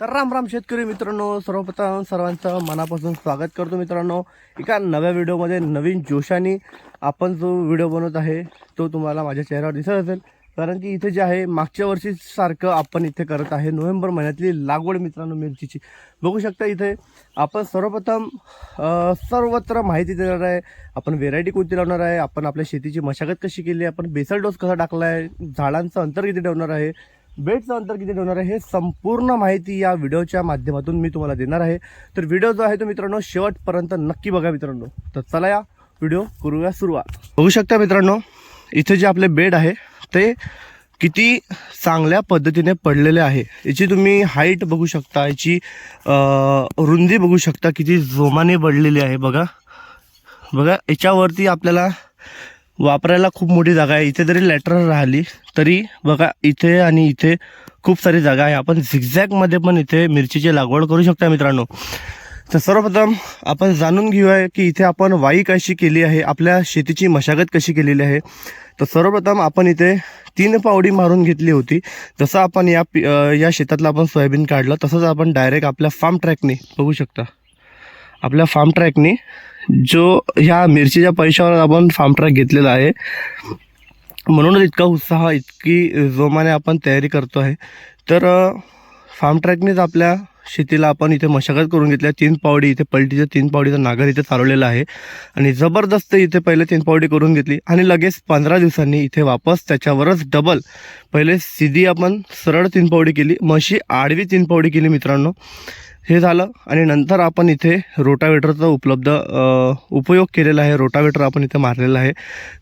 तर राम राम शेतकरी मित्रांनो सर्वप्रथम सर्वांचं मनापासून स्वागत करतो मित्रांनो. एका नव्या व्हिडिओमध्ये नवीन जोशाने आपण जो व्हिडिओ बनवत आहे तो तुम्हाला माझ्या चेहऱ्यावर दिसत असेल. कारण की इथे जे आहे मागच्या वर्षी सारखं आपण इथे करत आहे. नोव्हेंबर महिन्यातली लागवड मित्रांनो मिरचीची. बघू शकता इथे आपण सर्वप्रथम सर्वत्र माहिती देणार आहे. आपण व्हेरायटी कोणती लावणार आहे? आपण आपल्या शेतीची मशागत कशी केली आहे? आपण बेसल डोस कसा टाकला आहे झाडांचं अंतर किती ठेवणार आहे? बेडचं अंतर किती ठेवणार आहे हे संपूर्ण माहिती या व्हिडिओच्या माध्यमातून मी तुम्हाला देणार आहे. तर व्हिडिओ जो आहे तो मित्रांनो शेवटपर्यंत नक्की बघा मित्रांनो. तर चला या व्हिडिओ करूया सुरुवात. बघू शकता मित्रांनो इथे जे आपले बेड आहे ते किती चांगल्या पद्धतीने पडलेले आहे. याची तुम्ही हाईट बघू शकता याची रुंदी बघू शकता किती जोमाने पडलेली आहे बघा. बघा याच्यावरती आपल्याला वापरायला खूप मोठी जागा आहे. इथे जरी लॅटर राहिली तरी बघा इथे आणि इथे खूप सारी जागा आहे. आपण झिगझॅगमध्ये पण इथे मिरचीची लागवड करू शकता मित्रांनो. तर सर्वप्रथम आपण जाणून घेऊया की इथे आपण वाई कशी केली आहे आपल्या शेतीची मशागत कशी केलेली आहे. तर सर्वप्रथम आपण इथे तीन पावडी मारून घेतली होती. जसं आपण या पि- या शेतातलं आपण सोयाबीन काढलं तसंच आपण डायरेक्ट आपल्या फार्म ट्रॅकने बघू शकता. आपल्या फार्म ट्रॅकने जो ह्या मिरचीच्या पैशावर आपण फार्म ट्रॅक घेतलेला आहे. म्हणूनच इतका उत्साह इतकी जोमाने आपण तयारी करतो आहे. तर फार्म ट्रॅकनेच आपल्या शेतीला आपण इथे मशागत करून घेतल्या. तीन पावडी इथे पलटीचं तीन पावडीचा नागर इथे चालवलेला आहे. आणि जबरदस्त इथे पहिले तीन पावडी करून घेतली. आणि लगेच पंधरा दिवसांनी इथे वापस त्याच्यावरच डबल पहिले सीधी आपण सरळ तीन पावडी केली. मशी आडवी तीन पावडी केली मित्रांनो. हे झालं आणि नंतर आपण इथे रोटावेटरचा उपलब्ध उपयोग केलेला आहे. रोटावेटर आपण इथे मारलेला आहे.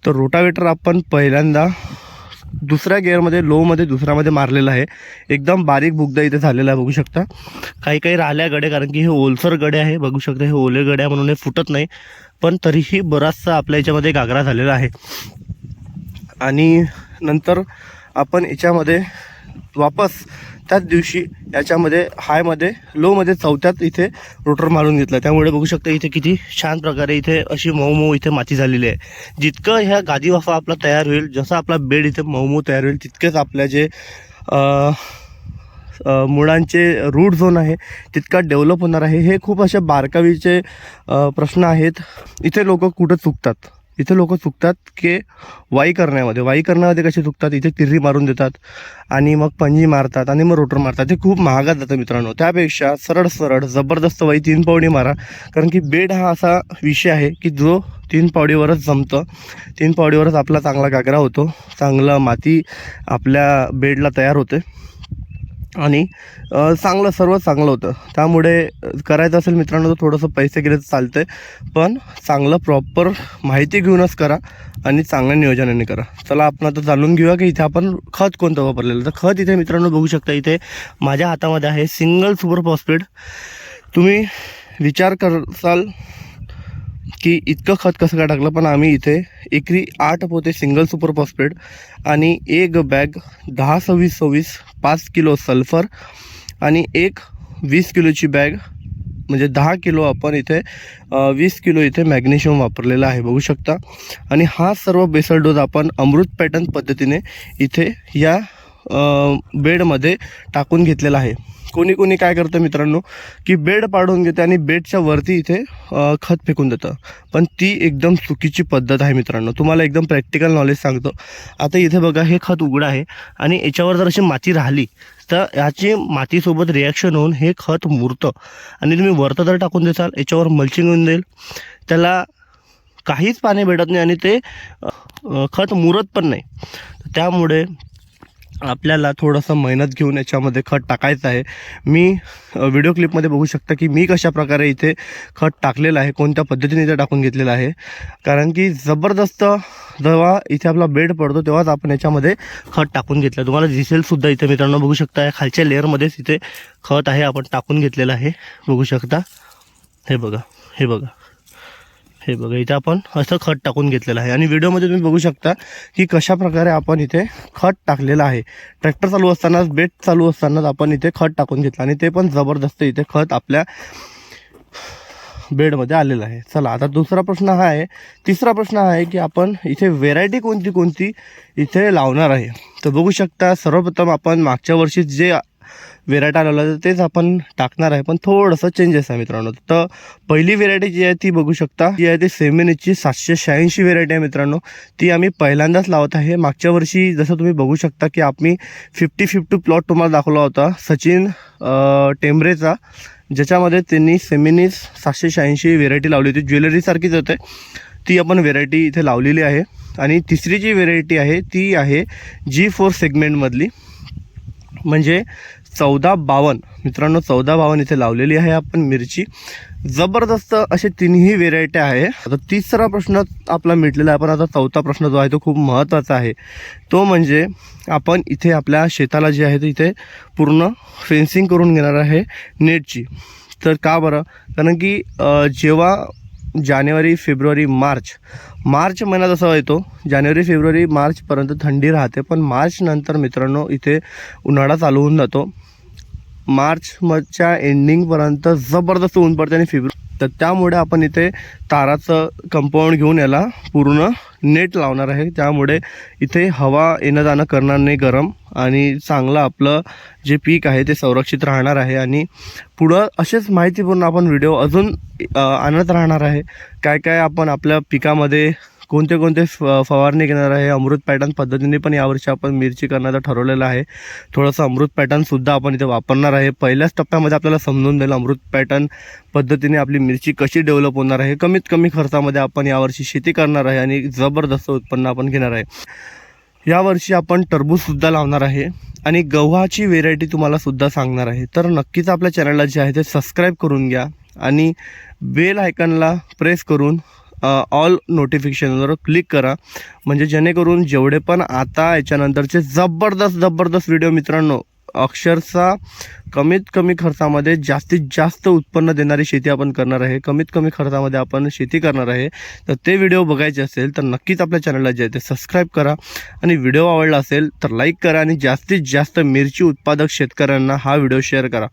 तर रोटावेटर आपण पहिल्यांदा दुसऱ्या गेअरमध्ये लोमध्ये दुसऱ्यामध्ये मारलेला आहे. एकदम बारीक बुगदा इथे झालेला आहे बघू शकता. काही काही राहिल्या गडे कारण की हे ओलसर गडे आहे. बघू शकता हे ओले गड्या म्हणून हे फुटत नाही. पण तरीही बराचसा आपल्या याच्यामध्ये गागरा झालेला आहे. आणि नंतर आपण याच्यामध्ये वापस त्याच दिवशी याच्यामध्ये हायमध्ये लोमध्ये चौथ्यात इथे रोटर मारून घेतला. त्यामुळे बघू शकता इथे किती छान प्रकारे इथे अशी मऊ मऊ इथे माती झालेली आहे. जितकं ह्या गादी वाफा आपला तयार होईल जसा आपला बेड इथे मऊ मऊ तयार होईल तितकेच आपल्या जे मुळांचे रूट झोन आहे तितका डेव्हलप होणार आहे. हे खूप असे बारकावीचे प्रश्न आहेत. इथे लोक कुठं चुकतात? इथे लोक चुकतात की वाई करण्यामध्ये. वाई करण्यामध्ये कसे चुकतात? इथे तिर्री मारून देतात आणि मग पंजी मारतात आणि मग रोटर मारतात. ते खूप महागात जातं मित्रांनो. त्यापेक्षा सरळ सरळ जबरदस्त वाई तीन पावडी मारा. कारण की बेड हा असा विषय आहे की जो तीन पावडीवरच जमतं. तीन पावडीवरच आपला चांगला गागरा होतो. चांगलं माती आपल्या बेडला तयार होते. आणि चांगलं सर्व चांगलं होतं. त्यामुळे करायचं असेल मित्रांनो तर थोडंसं पैसे गेले तर पण चांगलं प्रॉपर माहिती घेऊनच करा आणि चांगल्या नियोजनाने करा. चला आपण आता जाणून घेऊया की इथे आपण खत कोणतं वापरलेलं. तर खत इथे मित्रांनो बघू शकता इथे माझ्या हातामध्ये आहे सिंगल सुपर फॉस्फेट. तुम्ही विचार करसाल की इतकं खत कसं काय टाकलं पण आम्ही इथे एकरी आठ पोते सिंगल सुपर फॉस्फेट आणि एक बॅग दहा सव्वीस सव्वीस पाच किलो सल्फर आणि एक वीस किलोची बॅग म्हणजे दहा किलो आपण इथे वीस किलो इथे मॅग्नेशियम वापरलेला आहे बघू शकता. आणि हा सर्व बेसल डोस आपण अमृत पॅटर्न पद्धतीने इथे या बेडमध्ये टाकून घेतलेला आहे. कोणी कोणी काय करतं मित्रांनो की बेड पाडून घेते आणि बेडच्या वरती इथे खत फेकून देतं. पण ती एकदम चुकीची पद्धत आहे मित्रांनो. तुम्हाला एकदम प्रॅक्टिकल नॉलेज सांगतो. आता इथे बघा हे खत उघडं आहे आणि याच्यावर जर अशी माती राहिली तर याची मातीसोबत रिॲक्शन होऊन हे खत मुरतं. आणि तुम्ही वरतं जर टाकून देसाल याच्यावर मल्चिंग होऊन जाईल. त्याला काहीच पाणी भेटत नाही आणि ते खत मुरत पण नाही. त्यामुळे आपल्याला थोडंसं मेहनत घेऊन याच्यामध्ये खत टाकायचं आहे. मी व्हिडिओ क्लिपमध्ये बघू शकता की मी कशा प्रकारे इथे खत टाकलेलं आहे कोणत्या पद्धतीने इथे टाकून घेतलेलं आहे. कारण की जबरदस्त जेव्हा इथे आपला बेड पडतो तेव्हाच आपण याच्यामध्ये खत टाकून घेतलं. तुम्हाला दिसेलसुद्धा इथे मित्रांनो बघू शकता खालच्या लेअरमध्येच इथे खत आहे आपण टाकून घेतलेलं आहे. बघू शकता. हे बघा हे बघा. हे बघा इथे आपण असं खत टाकून घेतलेलं आहे. आणि व्हिडिओमध्ये तुम्ही बघू शकता की कशा प्रकारे आपण इथे खत टाकलेलं आहे. ट्रॅक्टर चालू असतानाच बेट चालू असतानाच आपण इथे खत टाकून घेतलं. आणि ते पण जबरदस्त इथे खत आपल्या बेडमध्ये आलेलं आहे. चला आता दुसरा प्रश्न हा आहे. तिसरा प्रश्न हा आहे की आपण इथे व्हेरायटी कोणती कोणती इथे लावणार आहे? तर बघू शकता सर्वप्रथम आपण मागच्या वर्षी जे व्हेरायटी आलेला तर तेच आपण टाकणार आहे. पण थोडंसं चेंजेस आहे मित्रांनो. तर पहिली व्हेरायटी जी आहे ती बघू शकता. जी आहे ती सेमिनीची सातशे शहाऐंशी व्हेरायटी आहे मित्रांनो. ती आम्ही पहिल्यांदाच लावत आहे. मागच्या वर्षी जसं तुम्ही बघू शकता की आम्ही फिफ्टी फिफ्टी प्लॉट तुम्हाला दाखवला होता. सचिन टेंबरेचा ज्याच्यामध्ये त्यांनी सेमिनीस सातशे शहाऐंशी व्हेरायटी लावली होती. ज्वेलरीसारखीच होते. ती आपण व्हेरायटी इथे लावलेली आहे. आणि तिसरी जी व्हेरायटी आहे ती आहे जी फोर सेगमेंटमधली म्हणजे चौदा बावन्न मित्रांनो चौदा बावन्न इथे लावलेली आहे आपण मिरची. जबरदस्त असे तिन्ही व्हेरायटी आहे. आता तिसरा प्रश्न आपला मिटलेला आहे. पण आता चौथा प्रश्न जो आहे तो खूप महत्त्वाचा आहे. तो म्हणजे आपण इथे आपल्या शेताला जे आहे ते इथे पूर्ण फेन्सिंग करून घेणार आहे नेटची. तर का बरं? कारण की जेव्हा जानेवारी फेब्रुवारी मार्च. मार्च महिना जसा येतो जानेवारी फेब्रुवारी मार्चपर्यंत थंडी राहते पण मार्चनंतर मित्रांनो इथे उन्हाळा चालू होऊन जातो. मार्चमधच्या एंडिंगपर्यंत जबरदस्त ऊन पडते आणि फेब्रु तर त्यामुळे आपण इथे ताराचं कंपाऊंड घेऊन याला पूर्ण नेट लावणार आहे. त्यामुळे इथे हवा येणं जाणं करणार नाही गरम आणि चांगलं आपलं जे पीक आहे ते संरक्षित राहणार आहे आणि पुढं असेच माहितीपूर्ण आपण व्हिडिओ अजून आणत राहणार आहे. काय काय आपण आपल्या पिकामध्ये कोणते कोणते फ फवारणी घेणार आहे? अमृत पॅटर्न पद्धतीने पण यावर्षी आपण मिरची करण्याचं ठरवलेलं आहे. थोडंसं अमृत पॅटर्नसुद्धा आपण इथे वापरणार आहे. पहिल्याच टप्प्यामध्ये आपल्याला समजून जाईल अमृत पॅटर्न पद्धतीने आपली मिरची कशी डेव्हलप होणार आहे. कमीत कमी खर्चामध्ये आपण यावर्षी शेती करणार आहे आणि जबरदस्त उत्पन्न आपण घेणार आहे. यावर्षी आपण टरबूजसुद्धा लावणार आहे आणि गव्हाची व्हेरायटी तुम्हाला सुद्धा सांगणार आहे. तर नक्कीच आपल्या चॅनलला जे आहे ते सबस्क्राईब करून घ्या आणि बेल आयकनला प्रेस करून ऑल नोटिफिकेशनवर क्लिक करा. म्हणजे जेणेकरून जेवढे पण आता याच्यानंतरचे जबरदस्त जबरदस्त व्हिडिओ मित्रांनो अक्षरशः कमीत कमी खर्चामध्ये जास्तीत जास्त उत्पन्न देणारी शेती आपण करणार आहे. कमीत कमी खर्चामध्ये आपण शेती करणार आहे. तर ते व्हिडिओ बघायचे असेल तर नक्कीच आपल्या चॅनलला जे आहे ते सबस्क्राईब करा. आणि व्हिडिओ आवडला असेल तर लाईक करा. आणि जास्तीत जास्त मिरची उत्पादक शेतकऱ्यांना हा व्हिडिओ शेअर करा.